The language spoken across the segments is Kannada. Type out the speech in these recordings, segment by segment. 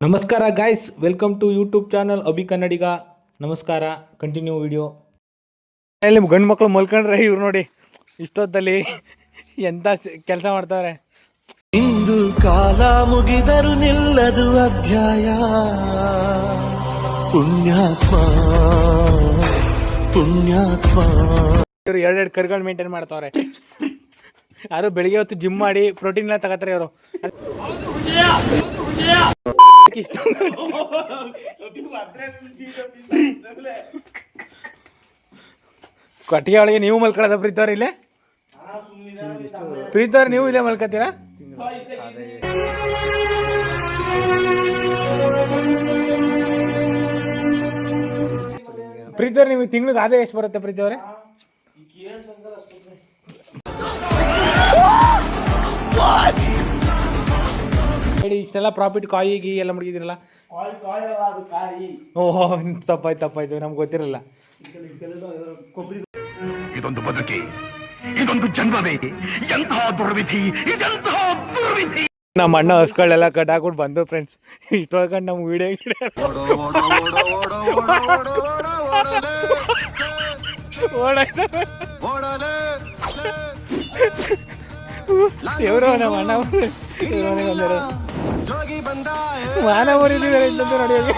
ನಮಸ್ಕಾರ guys welcome to YouTube channel Abhi Kannadiga ನಮಸ್ಕಾರ ಕಂಟಿನ್ಯೂ ವಿಡಿಯೋ ಇಲ್ಲಿ ಗಂಡು ಮಕ್ಕಳು ಮಲ್ಕೊಂಡ್ರೆ ಇವ್ರು ನೋಡಿ ಇಷ್ಟೊತ್ತಲ್ಲಿ ಎಂತ ಕೆಲಸ ಮಾಡ್ತಾರೆ ಇಂದು ಕಾಲ ಮುಗಿದರು ನಿಲ್ಲದು ಅಧ್ಯಾಯ. ಪುಣ್ಯಾತ್ಮ ಪುಣ್ಯಾತ್ಮ. ಇವರು ಎರಡೆರಡು ಕರ್ಗಳು ಮೇಂಟೈನ್ ಮಾಡ್ತಾವ್ರೆ. ಯಾರು ಬೆಳಿಗ್ಗೆ ಹೊತ್ತು ಜಿಮ್ ಮಾಡಿ ಪ್ರೋಟೀನ್ ಎಲ್ಲ ತಗೋತಾರೆ ಇವರು. ಕಟ್ಟಿಗೆ ಒಳಗೆ ನೀವು ಮಲ್ಕೊಳ್ಳೋದ ಪ್ರೀತವ್ರ ಇಲ್ಲೇ? ಪ್ರೀತವ್ರ ನೀವು ಇಲ್ಲೇ ಮಲ್ಕೋತೀರಾ ಪ್ರೀತವ್ರ ನಿಮಗೆ ತಿಂಗ್ಳಿಗೆ ಆದಾಯ ಎಷ್ಟು ಬರುತ್ತೆ ಪ್ರೀತವ್ರೆ? ಹೇಳಿ ಇಷ್ಟೆಲ್ಲ ಪ್ರಾಫಿಟ್ ಕಾಯಿ ಗೀ ಎಲ್ಲ ಮಡಗಿದಿರಲ್ಲ ಓಹೋ ತಪ್ಪಾಯ್ತು ತಪ್ಪಾಯ್ತು ನಮ್ಗೆ ಗೊತ್ತಿರಲ್ಲ. ಇದೊಂದು ಬದುಕಿ ಇದೊಂದು ಜನ್ಮವೇ ಎಂತಹ ದುರ್ವಿಧಿ ಇದೆಂತಹ ದುರ್ವಿಧಿ. ನಮ್ಮ ಅಣ್ಣ ಹಸ್ಗಳೆಲ್ಲ ಹಾಕೊಂಡು ಬಂದು ಫ್ರೆಂಡ್ಸ್ ಇಷ್ಟೊಳ್ಕೊಂಡು ನಮ್ಮ ವಿಡಿಯೋ ಇವರು ನಮ್ಮ ಅಣ್ಣ ಇಲ್ಲಂತೂ ನೋಡಿ ಹೋಗಿ.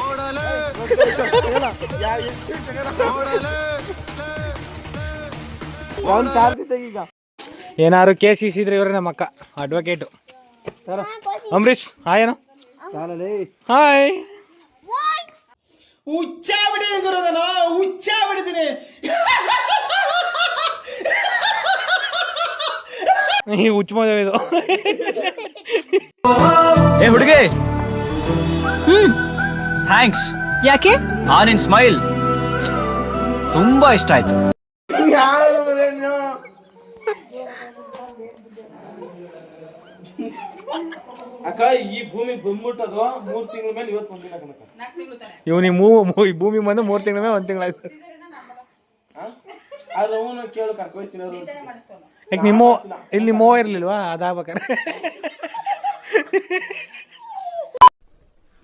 ಏನಾದ್ರು ಕೇಸ್ ಇಸಿದ್ರೆ ಇವ್ರೆ ನಮ್ಮ ಅಕ್ಕ ಅಡ್ವೊಕೇಟು ಅಂಬರೀಶ್ ಹಾಯ್ ಏನು ಹಾಯ್ ಹುಚ್ಚ ಬಿಡಿದೀನಿ ಗುರುದನ ಹುಚ್ಚ ಬಿಡಿದೀನಿ ಈ ಹುಚ್ಚ ಮದುವೆ ಇದು. ಏ ಹುಡುಗಿ! ಥ್ಯಾಂಕ್ಸ್ ಯಾಕೆ? ಆನ್ ಇನ್ ಸ್ಮೈಲ್ ತುಂಬಾ ಇಷ್ಟ ಆಯ್ತು. ಅಕ್ಕ ಈ ಭೂಮಿ ಬಂದ್ಬಿಟ್ಟದು ಮೂರ್ ತಿಂಗಳ ಮೇಲೆ ಇವತ್ತು ಬಂದಿಲ್ಲ ಕಣಕ್ಕ ಇವ್ನಿ ಮೂ ಮೂ- ಈ ಭೂಮಿ ಬಂದು ಮೂರು ತಿಂಗಳ ಮೇಲೆ ಒಂದು ತಿಂಗಳಾಯ್ತು ಆದ್ರೆ ಅವನು ಕೇಳು ಕರ್ಕೊಯ್ತೀನಿ ಅದು ಯಾಕೆ ನಿಮ್ಮ ಇಲ್ಲಿ ನಿಮ್ಮ ಅವ್ವ ಇರ್ಲಿಲ್ವಾ? ಅದಾಗ್ಬೇಕಾರೆ.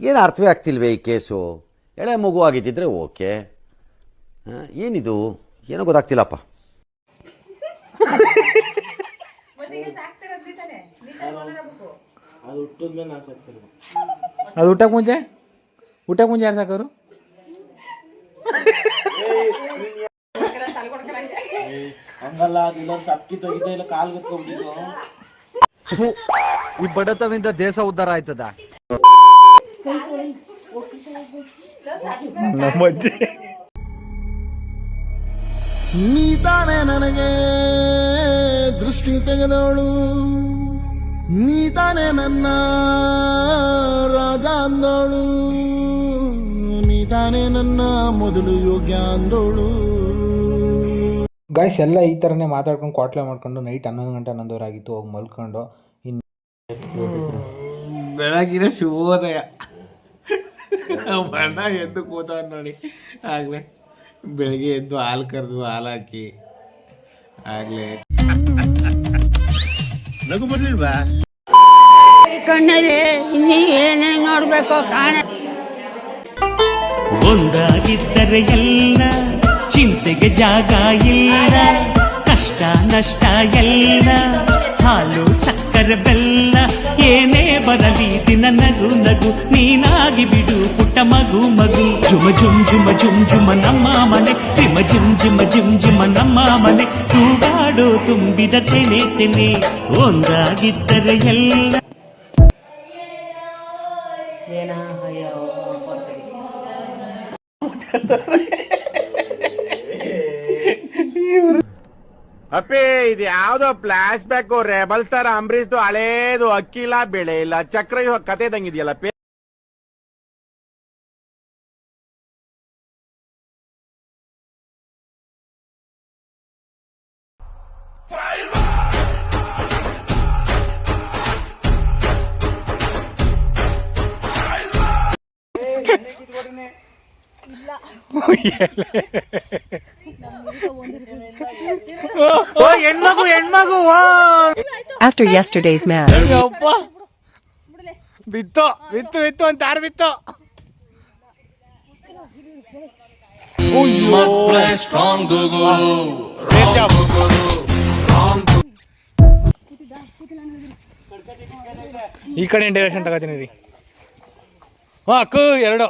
ಏನು ಅರ್ಥವೇ ಆಗ್ತಿಲ್ವೇ ಈ ಕೇಸು? ಎಳೆ ಮಗು ಆಗಿದ್ದಿದ್ರೆ ಓಕೆ. ಏನಿದು? ಏನೋ ಗೊತ್ತಾಗ್ತಿಲ್ಲಪ್ಪ. ಅದು ಊಟಕ್ಕೆ ಮುಂಚೆ? ಊಟಕ್ಕೆ ಮುಂಚೆ ಯಾರು ಸಾಕೋರು ಹಂಗಲ್ಲ ಅದು ಇಲ್ಲೊಂದು ಸಪ್ಕಿ ತೆಗಿದ್ದೆ ಇಲ್ಲ ಕಾಲ್ ಗತ್ಕೊಂಡ್ಬಿಟ್ಟಿದ್ದು. ಈ ಬಡತವಿಂದ ದೇಶ ಉದ್ಧಾರ ಆಯ್ತದ? ನಮ್ಮ ಅಜ್ಜಿ. ನೀ ತಾನೇ ನನಗೆ ದೃಷ್ಟಿ ತೆಗೆದವಳು. ನೀ ತಾನೇ ನನ್ನ ರಾಜ ಅಂದವಳು. ನೀ ತಾನೇ ನನ್ನ ಮೊದಲು ಯೋಗ್ಯ ಅಂದವಳು. ಗಾಯ್ಸ್ ಎಲ್ಲ ಈ ಥರನೇ ಮಾತಾಡ್ಕೊಂಡು ಕ್ವಾಟ್ಲೆ ಮಾಡ್ಕೊಂಡು ನೈಟ್ ಹನ್ನೊಂದು ಗಂಟೆ ಹನ್ನೊಂದುವರೆ ಆಗಿತ್ತು ಹೋಗಿ ಮಲ್ಕೊಂಡು ಇನ್ನು ಬೆಳಗಿನ ಶುಭೋದಯ. ಬಣ್ಣ ಎದ್ದು ಕೂತವ್ ನೋಡಿ. ಆಗಲೇ ಬೆಳಿಗ್ಗೆ ಎದ್ದು ಹಾಲು ಕರೆದು ಹಾಲು ಹಾಕಿ. ಆಗಲೇ. ಕಣ್ಣಲ್ಲಿ ಇನ್ನೀ ಏನೇನ್ ನೋಡಬೇಕು ಕಾಣ. ಒಂದಾಗಿದ್ದರೆ ಎಲ್ಲ ಚಿಂತೆಗೆ ಜಾಗ ಇಲ್ಲ ಕಷ್ಟ ನಷ್ಟ ಎಲ್ಲ ಹಾಲು ಸಕ್ಕರೆ ಬೆಲ್ಲ ಏನೇ ಬರಲಿ ದಿನ ನಗು ನಗು ನೀನಾಗಿ ಬಿಡು ಪುಟ್ಟ ಮಗು ಮಗು ಜುಮ ಜುಮ್ ಜುಮ ಜುಮ್ ಜುಮ ನಮ್ಮ ಮನೆ ರಿಮ ಜಿಮ್ ಜಿಮ ಜಿಮ್ ಜಿಮ ನಮ್ಮ ಮನೆ ತೂಗಾಡೋ ತುಂಬಿದ ತೆನೆ ತೆನೆ ಒಂದಾಗಿದ್ದರೆ ಎಲ್ಲ ಅಪ್ಪಿ ಇದು ಯಾವ್ದೋ ಫ್ಲಾಶ್ ಬ್ಯಾಕ್ ರೆಬಲ್ ತರ ಅಂಬರೀಶ್ ಹಳೇದು ಅಕ್ಕಿ ಇಲ್ಲ ಬೆಳೆ ಇಲ್ಲ. ಚಕ್ರ ಇವಾಗ ಕತೆ ಇದಂಗಿದೆಯಲ್ಲ ಹೆಣ್ಮಗು After yesterday's match. ಯಪ್ಪ. ಬಿತ್ತು ಬಿತ್ತು ಬಿತ್ತು ಅಂತ ಯಾರು ಬಿತ್ತು? Great job. ಈ ಕಡೆ ಡೈರೆಕ್ಷನ್ ತಗೋತೀನಿ ರೀ. ಹಾಕು ಎರಡು.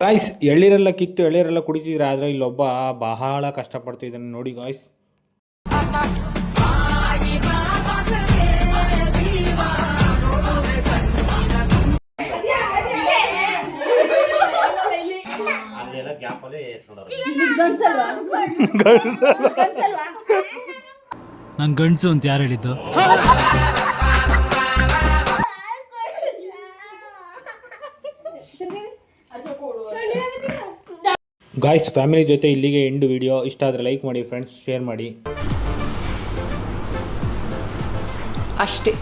ಗಾಯ್ಸ್ ಎಳ್ಳೀರೆಲ್ಲ ಕಿತ್ತು ಎಳ್ಳೀರೆಲ್ಲ ಕುಡಿತಿದ್ರೆ ಆದ್ರೆ ಇಲ್ಲೊಬ್ಬ ಬಹಳ ಕಷ್ಟಪಡ್ತಿದ್ದಾನೆ ನೋಡಿ ಗಾಯ್ಸ್ ನಾನು ಗಂಡ್ಸು ಅಂತ ಯಾರು ಹೇಳಿದ್ದು? ಗಾಯ್ಸ್ ಫ್ಯಾಮಿಲಿ ಜೊತೆ ಇಲ್ಲಿಗೆ ಎಂಡ್ ವಿಡಿಯೋ ಇಷ್ಟ ಆದರೆ ಲೈಕ್ ಮಾಡಿ ಫ್ರೆಂಡ್ಸ್ ಶೇರ್ ಮಾಡಿ. ಅಷ್ಟೇ.